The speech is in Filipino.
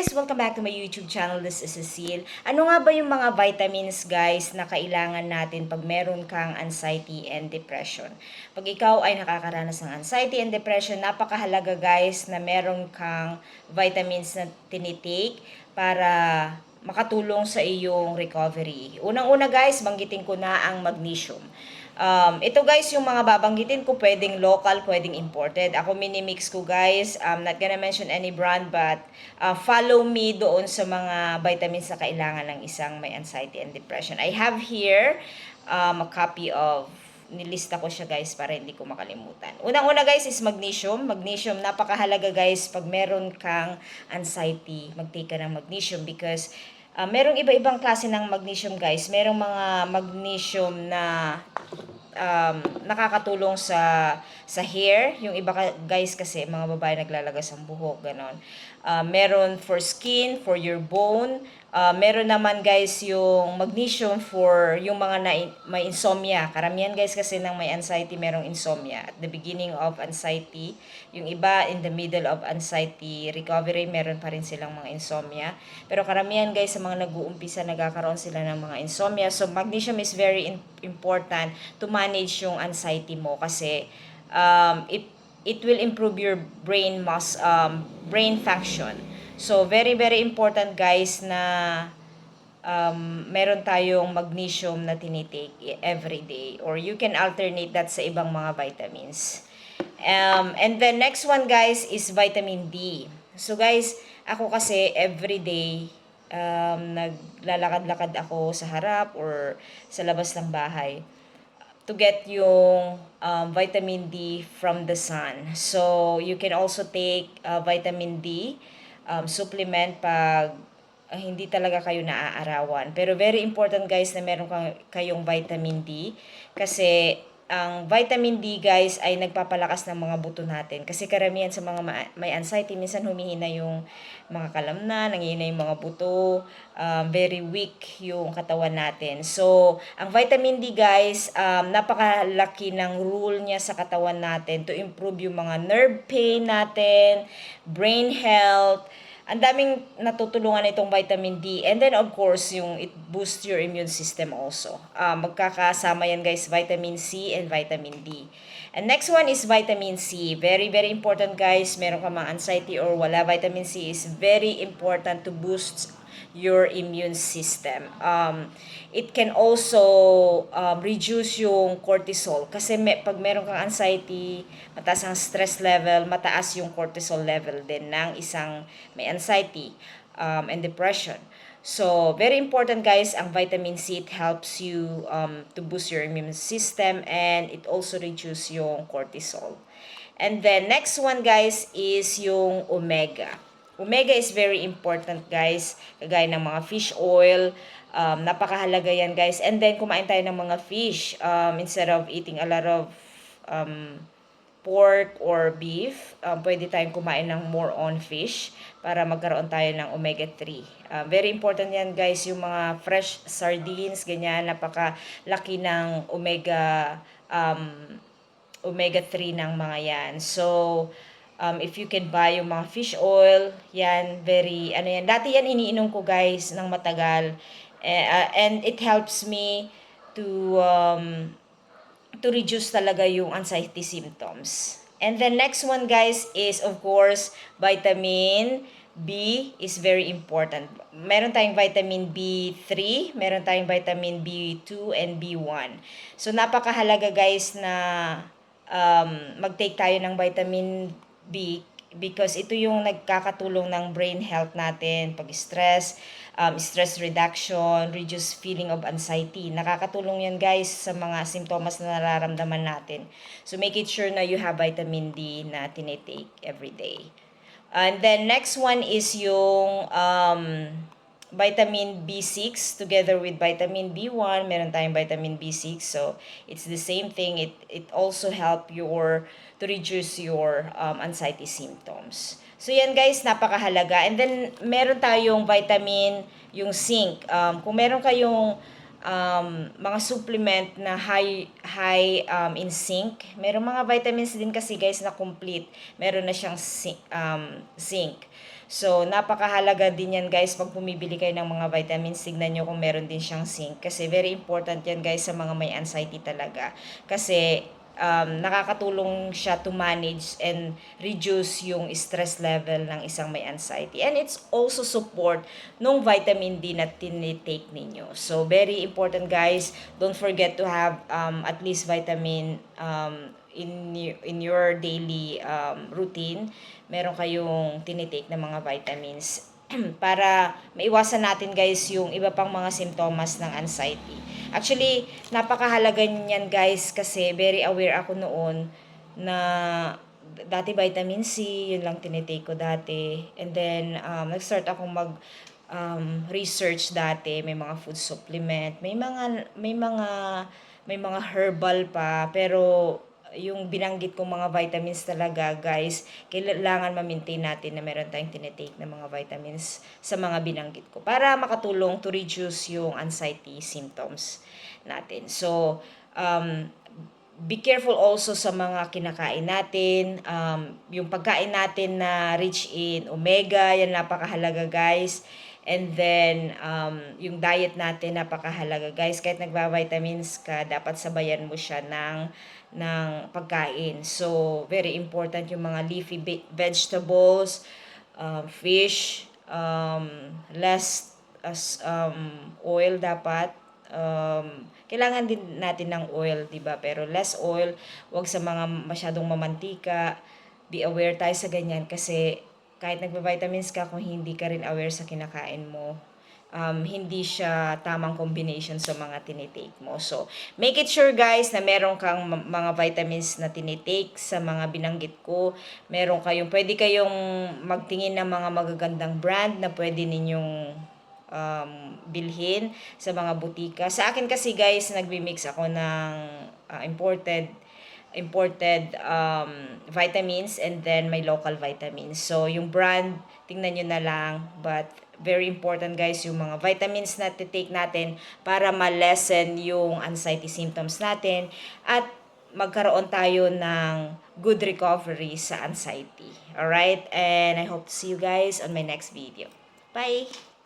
guys! Welcome back to my YouTube channel. This is Cecile. Ano nga ba yung mga vitamins guys na kailangan natin pag meron kang anxiety and depression? Pag ikaw ay nakakaranas ng anxiety and depression, napakahalaga guys na meron kang vitamins na tinitake para makatulong sa iyong recovery. Unang-una guys, banggitin ko na ang magnesium. Um, ito guys, yung mga babanggitin ko, pwedeng local, pwedeng imported. Ako minimix ko guys. I'm not gonna mention any brand, but uh, follow me doon sa mga vitamins na kailangan ng isang may anxiety and depression. I have here um, a copy of nilista ko siya guys para hindi ko makalimutan. Unang-una guys is magnesium. Magnesium, napakahalaga guys pag meron kang anxiety, mag-take ka ng magnesium because uh, merong iba-ibang klase ng magnesium guys. Merong mga magnesium na um, nakakatulong sa sa hair. Yung iba ka, guys kasi mga babae naglalagas ang buhok, ganon. Uh, meron for skin, for your bone. Uh, meron naman guys yung magnesium for yung mga na, may insomnia. Karamihan guys kasi ng may anxiety merong insomnia. At the beginning of anxiety, yung iba in the middle of anxiety recovery, meron pa rin silang mga insomnia. Pero karamihan guys sa mga nag-uumpisa nagkakaroon sila ng mga insomnia. So magnesium is very important to manage yung anxiety mo kasi um, it it will improve your brain mass um, brain function. So very very important guys na um, meron tayong magnesium na tinitake every day or you can alternate that sa ibang mga vitamins. Um, and the next one guys is vitamin D. So guys, ako kasi every day um, naglalakad-lakad ako sa harap or sa labas ng bahay to get yung um, vitamin D from the sun. So, you can also take uh, vitamin D um, supplement pag uh, hindi talaga kayo naaarawan. Pero very important guys na meron kayong vitamin D kasi ang vitamin D guys ay nagpapalakas ng mga buto natin. Kasi karamihan sa mga ma- may anxiety, minsan humihina yung mga kalamnan, nangihina yung mga buto, um, very weak yung katawan natin. So, ang vitamin D guys, um, napakalaki ng role niya sa katawan natin to improve yung mga nerve pain natin, brain health, ang daming natutulungan itong vitamin D. And then, of course, yung it boosts your immune system also. Uh, magkakasama yan, guys, vitamin C and vitamin D. And next one is vitamin C. Very, very important, guys. Meron ka mga anxiety or wala, vitamin C is very important to boost your immune system. Um, it can also um, reduce yung cortisol. Kasi may, pag meron kang anxiety, mataas ang stress level, mataas yung cortisol level din ng isang may anxiety um, and depression. So, very important guys, ang vitamin C, it helps you um, to boost your immune system and it also reduce yung cortisol. And then, next one guys is yung omega. Omega is very important guys, kagaya ng mga fish oil, um, napakahalaga yan guys. And then kumain tayo ng mga fish um, instead of eating a lot of um, pork or beef, um, pwede tayong kumain ng more on fish para magkaroon tayo ng omega-3. Uh, very important yan guys, yung mga fresh sardines, ganyan, napakalaki ng omega um, omega-3 ng mga yan. So, um, if you can buy yung mga fish oil, yan, very, ano yan, dati yan iniinom ko guys ng matagal. Uh, and it helps me to, um, to reduce talaga yung anxiety symptoms. And the next one guys is of course, vitamin B is very important. Meron tayong vitamin B3, meron tayong vitamin B2 and B1. So napakahalaga guys na um, mag-take tayo ng vitamin B because ito yung nagkakatulong ng brain health natin, pag-stress, um, stress reduction, reduce feeling of anxiety. Nakakatulong yan guys sa mga simptomas na nararamdaman natin. So make it sure na you have vitamin D na tinitake every day. And then next one is yung um, vitamin B6 together with vitamin B1. Meron tayong vitamin B6. So, it's the same thing. It, it also help your, to reduce your um, anxiety symptoms. So, yan guys, napakahalaga. And then, meron tayong vitamin, yung zinc. Um, kung meron kayong um, mga supplement na high high um, in zinc. Meron mga vitamins din kasi guys na complete. Meron na siyang zinc. Um, zinc. So, napakahalaga din yan guys pag bumibili kayo ng mga vitamins. Tignan nyo kung meron din siyang zinc. Kasi very important yan guys sa mga may anxiety talaga. Kasi um, nakakatulong siya to manage and reduce yung stress level ng isang may anxiety. And it's also support nung vitamin D na tinitake ninyo. So, very important guys. Don't forget to have um, at least vitamin um, in, in your daily um, routine. Meron kayong tinitake na mga vitamins para maiwasan natin guys yung iba pang mga simptomas ng anxiety. Actually, napakahalaga niyan guys kasi very aware ako noon na dati vitamin C, yun lang tinitake ko dati. And then, um, nag-start akong mag um, research dati, may mga food supplement, may mga, may mga, may mga herbal pa, pero yung binanggit kong mga vitamins talaga, guys, kailangan ma-maintain natin na meron tayong tinitake na mga vitamins sa mga binanggit ko para makatulong to reduce yung anxiety symptoms natin. So, um, be careful also sa mga kinakain natin. Um, yung pagkain natin na rich in omega, yan napakahalaga guys. And then, um, yung diet natin, napakahalaga guys. Kahit nagba-vitamins ka, dapat sabayan mo siya ng, ng pagkain. So, very important yung mga leafy ve- vegetables, um, fish, um, less as um, oil dapat um, kailangan din natin ng oil, 'di ba? Pero less oil, 'wag sa mga masyadong mamantika. Be aware tayo sa ganyan kasi kahit nagba-vitamins ka kung hindi ka rin aware sa kinakain mo, um, hindi siya tamang combination sa mga tinitake mo. So, make it sure guys na meron kang mga vitamins na tinitake sa mga binanggit ko. Meron kayong, pwede kayong magtingin ng mga magagandang brand na pwede ninyong um, bilhin sa mga butika. Sa akin kasi guys, nagbi-mix ako ng uh, imported imported um, vitamins and then may local vitamins. So, yung brand, tingnan nyo na lang. But, very important guys, yung mga vitamins na take natin para ma-lessen yung anxiety symptoms natin at magkaroon tayo ng good recovery sa anxiety. Alright? And I hope to see you guys on my next video. Bye!